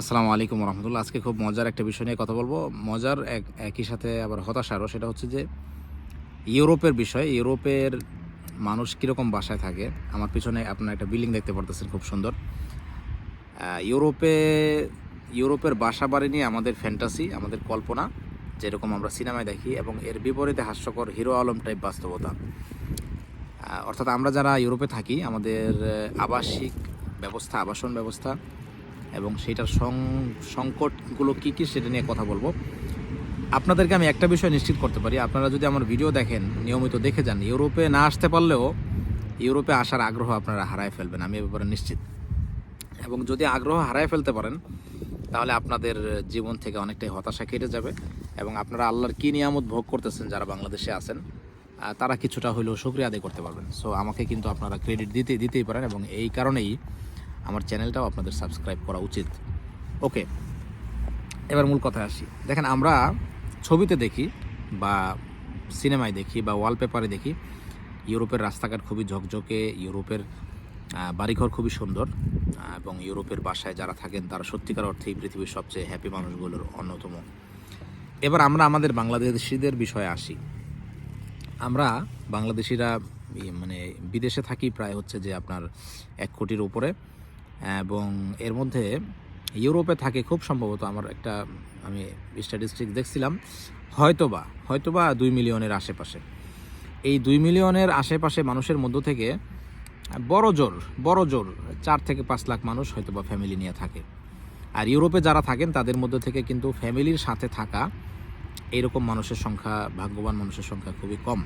আসসালামু আলাইকুম রহমতুল্লাহ। আজকে খুব মজার একটা বিষয় নিয়ে কথা বলব। মজার এক, একই সাথে আবার হতাশারও সেটা হচ্ছে যে ইউরোপের বিষয়, ইউরোপের মানুষ কীরকম বাসায় থাকে, আমার পিছনে আপনার একটা বিল্ডিং দেখতে পারতেছেন খুব সুন্দর। ইউরোপে, ইউরোপের বাসা বাড়ি নিয়ে আমাদের ফ্যান্টাসি আমাদের কল্পনা, যেরকম আমরা সিনেমায় দেখি, এবং এর বিপরীতে হাস্যকর হিরো আলম টাইপ বাস্তবতা। অর্থাৎ আমরা যারা ইউরোপে থাকি, আমাদের আবাসিক ব্যবস্থা, আবাসন ব্যবস্থা এবং সেটার সং- সংকটগুলো কী কী সেটা নিয়ে কথা বলব। আপনাদেরকে আমি একটা বিষয় নিশ্চিত করতে পারি। আপনারা যদি আমার ভিডিও দেখেন, নিয়মিত দেখে যান, ইউরোপে না আসতে পারলেও ইউরোপে আসার আগ্রহ আপনারা হারায় ফেলবেন, আমি এ ব্যাপারে নিশ্চিত। এবং যদি আগ্রহ হারায় ফেলতে পারেন, তাহলে আপনাদের জীবন থেকে অনেকটাই হতাশা কেটে যাবে এবং আপনারা আল্লাহর কী নিয়ামত ভোগ করতেছেন যারা বাংলাদেশে আছেন তারা কিছুটা হলেও শুক্রিয়া আদায় করতে পারবেন। সো আমাকে কিন্তু আপনারা ক্রেডিট দিতে, দিতেই পারেন এবং এই কারণেই আমার চ্যানেলটাও আপনাদের সাবস্ক্রাইব করা উচিত। ওকে, এবার মূল কথায় আসি। দেখেন, আমরা ছবিতে দেখি বা সিনেমায় দেখি বা ওয়ালপেপারে দেখি, ইউরোপের রাস্তাঘাট খুবই ঝকঝকে, ইউরোপের বাড়িঘর খুবই সুন্দর এবং ইউরোপের বাসায় যারা থাকেন, তারা সত্যিকার অর্থেই পৃথিবীর সবচেয়ে হ্যাপি মানুষগুলোর অন্যতম। এবার আমরা আমাদের বাংলাদেশিদের বিষয়ে আসি। আমরা বাংলাদেশিরা মানে বিদেশে থাকি প্রায় হচ্ছে যে আপনার এক কোটির উপরে। এবং এর মধ্যে ইউরোপে থাকে খুব সম্ভবত আমার একটা, আমি স্ট্যাটিস্টিক দেখছিলাম, হয়তোবা হয়তোবা দুই মিলিয়নের আশেপাশে। এই দুই মিলিয়নের আশেপাশে মানুষের মধ্য থেকে বড় জোর বড় জোর চার থেকে পাঁচ লাখ মানুষ হয়তোবা ফ্যামিলি নিয়ে থাকে। আর ইউরোপে যারা থাকেন, তাদের মধ্যে থেকে কিন্তু ফ্যামিলির সাথে থাকা এরকম মানুষের সংখ্যা, ভাগ্যবান মানুষের সংখ্যা খুবই কম।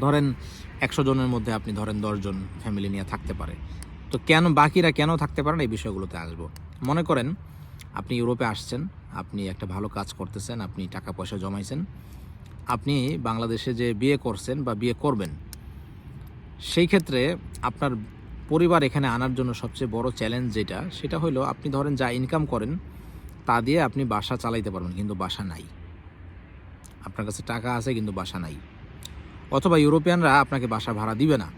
ধরেন একশো জনের মধ্যে আপনি ধরেন দশজন ফ্যামিলি নিয়ে থাকতে পারে। তো কেন বাকিরা কেন থাকতে পারেন এই বিষয়গুলোতে আসব? মনে করেন, আপনি ইউরোপে আসছেন, আপনি একটা ভালো কাজ করতেছেন, আপনি টাকা পয়সা জমাইছেন, আপনি বাংলাদেশে যে বিয়ে করছেন বা বিয়ে করবেন, সেই ক্ষেত্রে আপনার পরিবার এখানে আনার জন্য সবচেয়ে বড় চ্যালেঞ্জ যেটা, সেটা হলো আপনি ধরেন যা ইনকাম করেন, তা দিয়ে আপনি বাসা চালাইতে পারবেন, কিন্তু বাসা নাই। আপনার কাছে টাকা আছে, কিন্তু বাসা নাই। অথবা ইউরোপিয়ানরা আপনাকে বাসা ভাড়া দিবে না।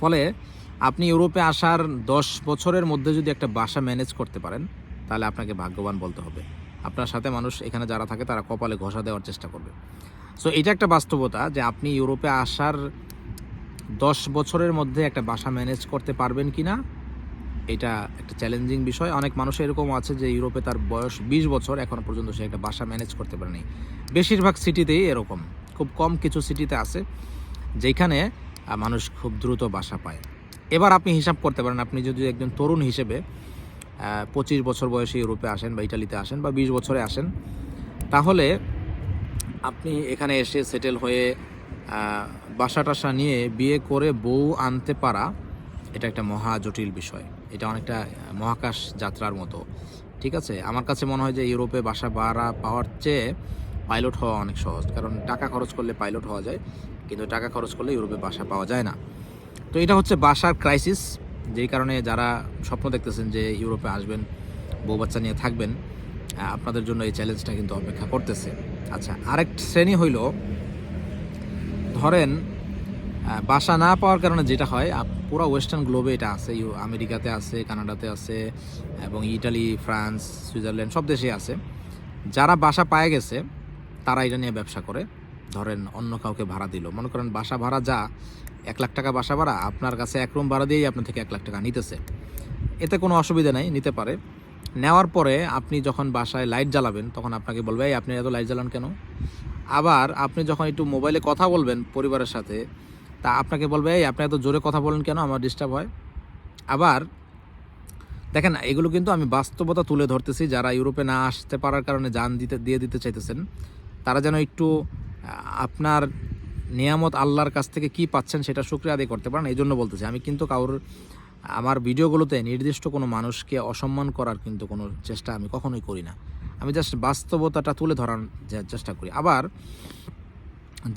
ফলে আপনি ইউরোপে আসার দশ বছরের মধ্যে যদি একটা বাসা ম্যানেজ করতে পারেন, তাহলে আপনাকে ভাগ্যবান বলতে হবে। আপনার সাথে মানুষ এখানে যারা থাকে, তারা কপালে ঘষা দেওয়ার চেষ্টা করবে। সো এটা একটা বাস্তবতা যে আপনি ইউরোপে আসার দশ বছরের মধ্যে একটা বাসা ম্যানেজ করতে পারবেন কি না এটা একটা চ্যালেঞ্জিং বিষয়। অনেক মানুষ এরকম আছে যে ইউরোপে তার বয়স বিশ বছর, এখনও পর্যন্ত সে একটা বাসা ম্যানেজ করতে পারেনি। বেশিরভাগ সিটিতেই এরকম। খুব কম কিছু সিটিতে আছে, যেখানে মানুষ খুব দ্রুত বাসা পায়। এবার আপনি হিসাব করতে পারেন, আপনি যদি একজন তরুণ হিসেবে পঁচিশ বছর বয়সে ইউরোপে আসেন বা ইটালিতে আসেন বা বিশ বছরে আসেন, তাহলে আপনি এখানে এসে সেটেল হয়ে বাসা টাসা নিয়ে বিয়ে করে বউ আনতে পারা, এটা একটা মহা জটিল বিষয়। এটা অনেকটা মহাকাশ যাত্রার মতো। ঠিক আছে? আমার কাছে মনে হয় যে ইউরোপে বাসা ভাড়া পাওয়ার চেয়ে পাইলট হওয়া অনেক সহজ। কারণ টাকা খরচ করলে পাইলট হওয়া যায়, কিন্তু টাকা খরচ করলে ইউরোপে বাসা পাওয়া যায় না। তো এটা হচ্ছে বাসার ক্রাইসিস যেই কারণে যারা স্বপ্ন দেখতেছেন যে ইউরোপে আসবেন, বউ বাচ্চা নিয়ে থাকবেন আপনাদের জন্য এই চ্যালেঞ্জটা কিন্তু অপেক্ষা করতেছে। আচ্ছা আরেক শ্রেণি হইল, ধরেন বাসা না পাওয়ার কারণে যেটা হয় পুরো ওয়েস্টার্ন গ্লোবে এটা আছে আমেরিকাতে আছে, কানাডাতে আছে, এবং ইটালি, ফ্রান্স, সুইজারল্যান্ড, সব দেশে আছে। যারা বাসা পায়ে গেছে, তারা এটা নিয়ে ব্যবসা করে। ধরেন অন্য কাউকে ভাড়া দিল। মনে করেন বাসা ভাড়া যা, এক লাখ টাকা বাসা ভাড়া, আপনার কাছে এক রুম ভাড়া দিয়েই আপনার থেকে এক লাখ টাকা নিতেছে এতে কোনো অসুবিধা নাই, নিতে পারে। নেওয়ার পরে আপনি যখন বাসায় লাইট জ্বালাবেন, তখন আপনাকে বলবে, এই, আপনি এত লাইট জ্বালান কেন? আবার আপনি যখন একটু মোবাইলে কথা বলবেন পরিবারের সাথে, তা আপনাকে বলবে, এই, আপনি এত জোরে কথা বলেন কেন? আমার ডিস্টার্ব হয়। আবার দেখেন, এগুলো কিন্তু আমি বাস্তবতা তুলে ধরতেছি, যারা ইউরোপে না আসতে পারার কারণে যান দিতে, দিয়ে দিতে চাইতেছেন, তারা যেন একটু আপনার নিয়ামত আল্লাহর কাছ থেকে কি পাচ্ছেন সেটা শুক্রিয়া আদায় করতে পারেন, এই জন্য বলতেছি। আমি কিন্তু কারোর, আমার ভিডিওগুলোতে নির্দিষ্ট কোনো মানুষকে অসম্মান করার কিন্তু কোনো চেষ্টা আমি কখনোই করি না। আমি জাস্ট বাস্তবতাটা তুলে ধরার চেষ্টা করি। আবার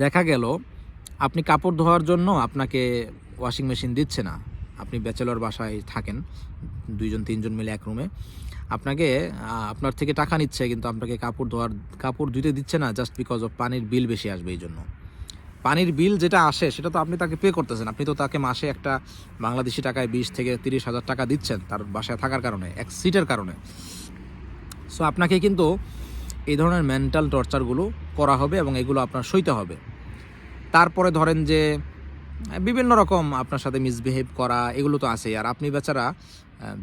দেখা গেল, আপনি কাপড় ধোয়ার জন্য আপনাকে ওয়াশিং মেশিন দিচ্ছে না। আপনি ব্যাচেলর বাসায় থাকেন, দুইজন, তিনজন মিলে এক রুমে আপনাকে আপনার থেকে টাকা নিচ্ছে কিন্তু আপনাকে কাপড় ধোয়ার, কাপড় ধুতে দিচ্ছে না জাস্ট বিকজ অফ পানির বিল বেশি আসবে এই জন্য। পানির বিল যেটা আসে সেটা তো আপনি তাকে পে করতেছেন। আপনি তো তাকে মাসে একটা বাংলাদেশি টাকায় বিশ থেকে তিরিশ হাজার টাকা দিচ্ছেন তার বাসায় থাকার কারণে, এক সিটের কারণে। সো আপনাকে কিন্তু এই ধরনের মেন্টাল টর্চারগুলো করা হবে এবং এগুলো আপনার সইতে হবে। তারপরে ধরেন যে বিভিন্ন রকম আপনার সাথে মিসবিহেভ করা, এগুলো তো আছেই। আর আপনি বেচারা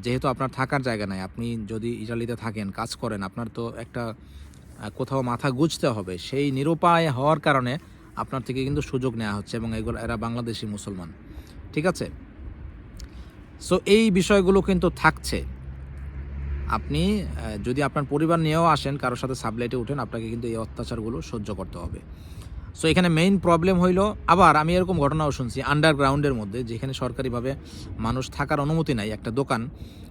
যেহেতু আপনার থাকার জায়গা নাই, আপনি যদি ইটালিতে থাকেন, কাজ করেন, আপনার তো একটা কোথাও মাথা গুজতে হবে। সেই নিরুপায় হওয়ার কারণে আপনার থেকে কিন্তু সুযোগ নেওয়া হচ্ছে এবং এগুলো, এরা বাংলাদেশি মুসলমান। ঠিক আছে? সো এই বিষয়গুলো কিন্তু থাকছে। আপনি যদি আপনার পরিবার নিয়েও আসেন, কারোর সাথে সাবলাইটে উঠেন, আপনাকে কিন্তু এই অত্যাচারগুলো সহ্য করতে হবে। সো এখানে মেইন প্রবলেম হইল, আবার আমি এরকম ঘটনাও শুনছি আন্ডারগ্রাউন্ডের মধ্যে, যেখানে সরকারিভাবে মানুষ থাকার অনুমতি নাই, একটা দোকান,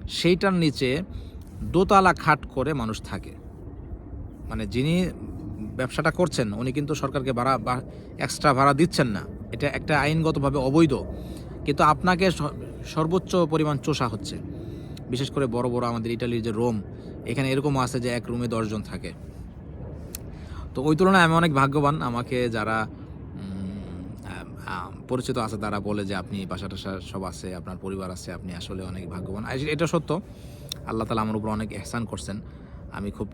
সেইটার নিচে দোতলা খাট করে মানুষ থাকে। মানে যিনি ব্যবসাটা করছেন, উনি কিন্তু সরকারকে ভাড়া বা এক্সট্রা ভাড়া দিচ্ছেন না। এটা একটা আইনগতভাবে অবৈধ। কিন্তু আপনাকে সর্বোচ্চ পরিমাণ চোষা হচ্ছে। বিশেষ করে বড় বড় আমাদের ইটালির যে রোম, এখানে এরকম আছে যে এক রুমে দশজন থাকে। তো ওই তুলনায় আমি অনেক ভাগ্যবান। আমাকে যারা পরিচিত আছে, তারা বলে যে আপনি বাসা টাসা সব আছে, আপনার পরিবার আছে, আপনি আসলে অনেক ভাগ্যবান। এটা সত্য, আল্লাহ তালা আমার উপর অনেক এহসান করছেন। আমি খুব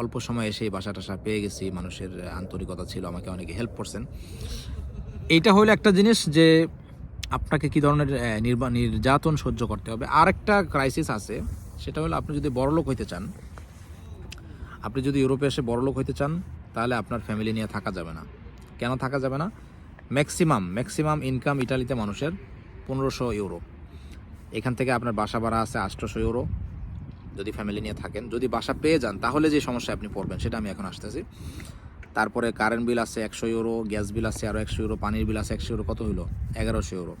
অল্প সময় এসে বাসা টাসা পেয়ে গেছি, মানুষের আন্তরিকতা ছিল, আমাকে অনেকে হেল্প করছেন। এইটা হলো একটা জিনিস যে আপনাকে কি ধরনের নির্যাতন সহ্য করতে হবে। আর একটা ক্রাইসিস আছে, সেটা হলো আপনি যদি বড়লোক হইতে চান, আপনি যদি ইউরোপে এসে বড়লোক হইতে চান তাহলে আপনার ফ্যামিলি নিয়ে থাকা যাবে না। কেন থাকা যাবে না? ম্যাক্সিমাম ম্যাক্সিমাম ইনকাম ইটালিতে মানুষের পনেরোশো ইউরো এখান থেকে আপনার বাসা ভাড়া আছে আটশোশো ইউরো যদি ফ্যামিলি নিয়ে থাকেন, যদি বাসা পেয়ে যান, তাহলে যে সমস্যায় আপনি পড়বেন, সেটা আমি এখন আসতেছি। তারপরে কারেন্ট বিল আছে একশো ইউরো গ্যাস বিল আছে আরও একশো ইউরো পানির বিল আছে একশো ইউরো কত হইল? এগারোশো ইউরো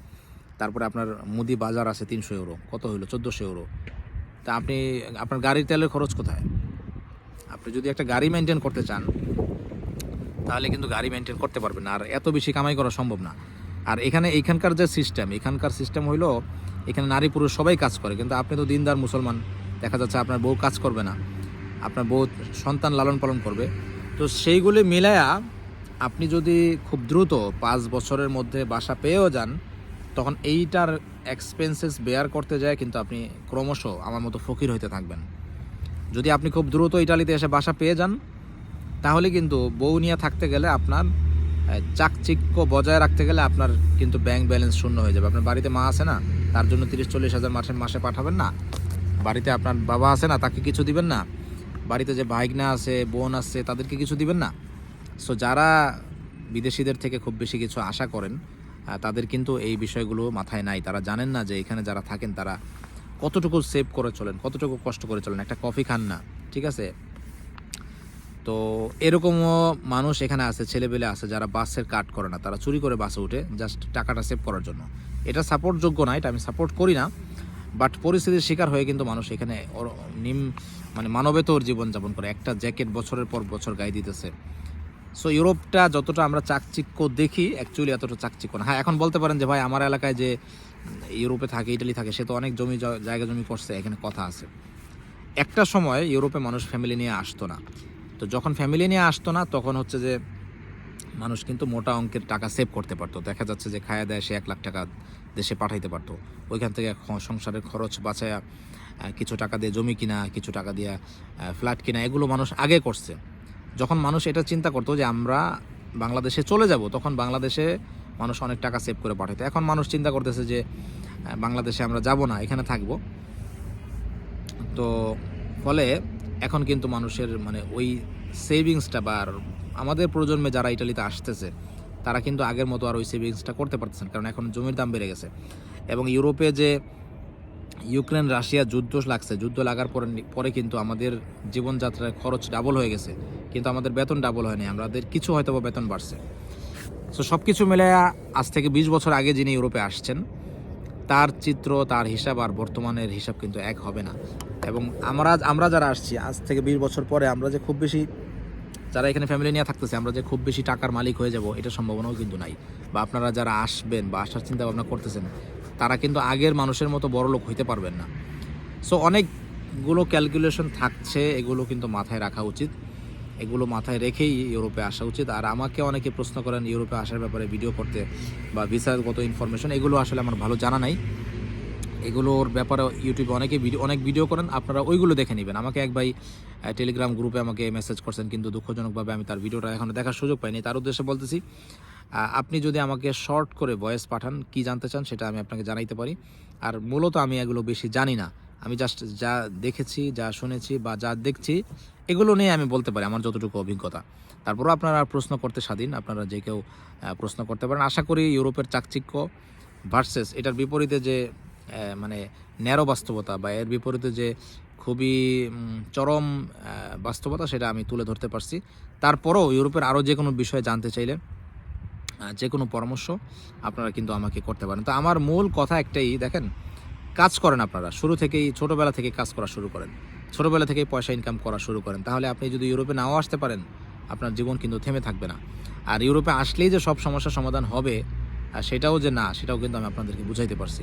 তারপরে আপনার মুদি বাজার আছে তিনশো ইউরো কত হইল? চোদ্দোশো ইউরো তা আপনি, আপনার গাড়ির তেলের খরচ কোথায়? আপনি যদি একটা গাড়ি মেনটেন করতে চান তাহলে কিন্তু গাড়ি মেনটেন করতে পারবেন আর এত বেশি কামাই করা সম্ভব না। আর এখানে এখানকার যে সিস্টেম এখানকার সিস্টেম হইল এখানে নারী পুরুষ সবাই কাজ করে। কিন্তু আপনি তো দিনদার মুসলমান, দেখা যাচ্ছে আপনার বউ কাজ করবে না। আপনার বউ সন্তান লালন পালন করবে। তো সেইগুলি মিলায়া আপনি যদি খুব দ্রুত পাঁচ বছরের মধ্যে বাসা পেয়েও যান, তখন এইটার এক্সপেন্সেস বেয়ার করতে যায় কিন্তু আপনি ক্রমশ আমার মতো ফকির হইতে থাকবেন। যদি আপনি খুব দ্রুত ইটালিতে এসে বাসা পেয়ে যান তাহলে কিন্তু বউ নিয়ে থাকতে গেলে আপনার চাকচিক্য বজায় রাখতে গেলে আপনার কিন্তু ব্যাংক ব্যালেন্স শূন্য হয়ে যাবে। আপনার বাড়িতে মা আছে না, তার জন্য তিরিশ চল্লিশ হাজার মাসে মাসে পাঠাবেন না। বাড়িতে আপনার বাবা আছে না, তাকে কিছু দিবেন না। বাড়িতে যে ভাইগনা আছে, বোন আছে, তাদেরকে কিছু দিবেন না। সো যারা বিদেশিদের থেকে খুব বেশি কিছু আশা করেন তাদের কিন্তু এই বিষয়গুলো মাথায় নাই। তারা জানেন না যে এখানে যারা থাকেন, তারা কতটুকু সেভ করে চলেন, কতটুকু কষ্ট করে চলেন। একটা কফি খান না, ঠিক আছে? তো এরকমও মানুষ এখানে আছে ছেলেবেলে আছে যারা বাসের কাট করে না। তারা চুরি করে বাসে উঠে জাস্ট টাকাটা সেভ করার জন্য। এটা সাপোর্ট যোগ্য না, এটা আমি সাপোর্ট করি না বাট পরিস্থিতির শিকার হয়ে কিন্তু মানুষ এখানে নিম মানে মানবেতর জীবনযাপন করে। একটা জ্যাকেট বছরের পর বছর গায়ে দিতেছে। সো ইউরোপটা যতটা আমরা চাকচিক্য দেখি অ্যাকচুয়ালি এতটা চাকচিক্য না। হ্যাঁ এখন বলতে পারেন যে ভাই, আমার এলাকায় যে ইউরোপে থাকে, ইটালি থাকে, সে তো অনেক জমি, জায়গা জমি করছে, এখানে কথা আছে। একটা সময় ইউরোপে মানুষ ফ্যামিলি নিয়ে আসতো না। তো যখন ফ্যামিলি নিয়ে আসতো না, তখন হচ্ছে যে মানুষ কিন্তু মোটা অঙ্কের টাকা সেভ করতে পারতো। দেখা যাচ্ছে যে খায়া দেয় সে এক লাখ টাকা দেশে পাঠাইতে পারতো। ওইখান থেকে সংসারের খরচ বাঁচায়া কিছু টাকা দিয়ে জমি কিনা, কিছু টাকা দিয়ে ফ্ল্যাট কিনা, এগুলো মানুষ আগে করছে। যখন মানুষ এটা চিন্তা করতো যে আমরা বাংলাদেশে চলে যাব, তখন বাংলাদেশে মানুষ অনেক টাকা সেভ করে পাঠাইতো। এখন মানুষ চিন্তা করতেছে যে বাংলাদেশে আমরা যাব না, এখানে থাকব। তো ফলে এখন কিন্তু মানুষের মানে ওই সেভিংসটা বা আমাদের প্রজন্মে যারা ইটালিতে আসতেছে, তারা কিন্তু আগের মতো আর ওই সেভিংসটা করতে পারতেছেন কারণ এখন জমির দাম বেড়ে গেছে। এবং ইউরোপে যে ইউক্রেন, রাশিয়া যুদ্ধ লাগছে, যুদ্ধ লাগার পরে পরে কিন্তু আমাদের জীবনযাত্রার খরচ ডাবল হয়ে গেছে, কিন্তু আমাদের বেতন ডাবল হয়নি, আমাদের কিছু হয়তো বেতন বাড়ছে। সো সব কিছু মিলে আজ থেকে বিশ বছর আগে যিনি ইউরোপে আসছেন, তার চিত্র, তার হিসাব আর বর্তমানের হিসাব কিন্তু এক হবে না। এবং আমরা আমরা যারা আসছি, আজ থেকে বিশ বছর পরে আমরা যে খুব বেশি যারা এখানে ফ্যামিলি নিয়ে থাকতেছে, আমরা যে খুব বেশি টাকার মালিক হয়ে যাব, এটা সম্ভাবনাও কিন্তু নাই। বা আপনারা যারা আসবেন বা আসার চিন্তা ভাবনা করতেছেন, তারা কিন্তু আগের মানুষের মতো বড় লোক হইতে পারবেন না। সো অনেকগুলো ক্যালকুলেশন থাকছে, এগুলো কিন্তু মাথায় রাখা উচিত। এগুলো মাথায় রেখেই ইউরোপে আসা উচিত। আর আমাকে অনেকে প্রশ্ন করেন, ইউরোপে আসার ব্যাপারে ভিডিও করতে বা ভিসাগত ইনফরমেশন এগুলো আসলে আমার ভালো জানা নাই। এগুলোর ব্যাপারে ইউটিউবে অনেকে ভিডিও অনেক ভিডিও করেন, আপনারা ওইগুলো দেখে নেবেন। আমাকে এক ভাই টেলিগ্রাম গ্রুপে আমাকে মেসেজ করছেন, কিন্তু দুঃখজনকভাবে আমি তার ভিডিওটা এখনও দেখার সুযোগ পাইনি। তার উদ্দেশ্যে বলতেছি আপনি যদি আমাকে শর্ট করে ভয়েস পাঠান, কি জানতে চান সেটা আমি আপনাকে জানাইতে পারি। আর মূলত আমি এগুলো বেশি জানি না। আমি জাস্ট যা দেখেছি, যা শুনেছি বা যা দেখছি, এগুলো নিয়ে আমি বলতে পারি আমার যতটুকু অভিজ্ঞতা। তারপরেও আপনারা প্রশ্ন করতে স্বাধীন, আপনারা যে কেউ প্রশ্ন করতে পারেন। আশা করি ইউরোপের চাকচিক্য ভার্সেস এটার বিপরীতে যে মানে ন্যারো বাস্তবতা বা এর বিপরীতে যে খুবই চরম বাস্তবতা সেটা আমি তুলে ধরতে পারছি। তারপরও ইউরোপের আরও যে কোনো বিষয়ে জানতে চাইলে যে কোনো পরামর্শ আপনারা কিন্তু আমাকে করতে পারেন। তো আমার মূল কথা একটাই, দেখেন, কাজ করেন আপনারা। শুরু থেকেই, ছোটোবেলা থেকে কাজ করা শুরু করেন। ছোটোবেলা থেকেই পয়সা ইনকাম করা শুরু করেন। তাহলে আপনি যদি ইউরোপে নাও আসতে পারেন, আপনার জীবন কিন্তু থেমে থাকবে না। আর ইউরোপে আসলেই যে সব সমস্যার সমাধান হবে সেটাও যে না, সেটাও কিন্তু আমি আপনাদেরকে বুঝাইতে পারছি।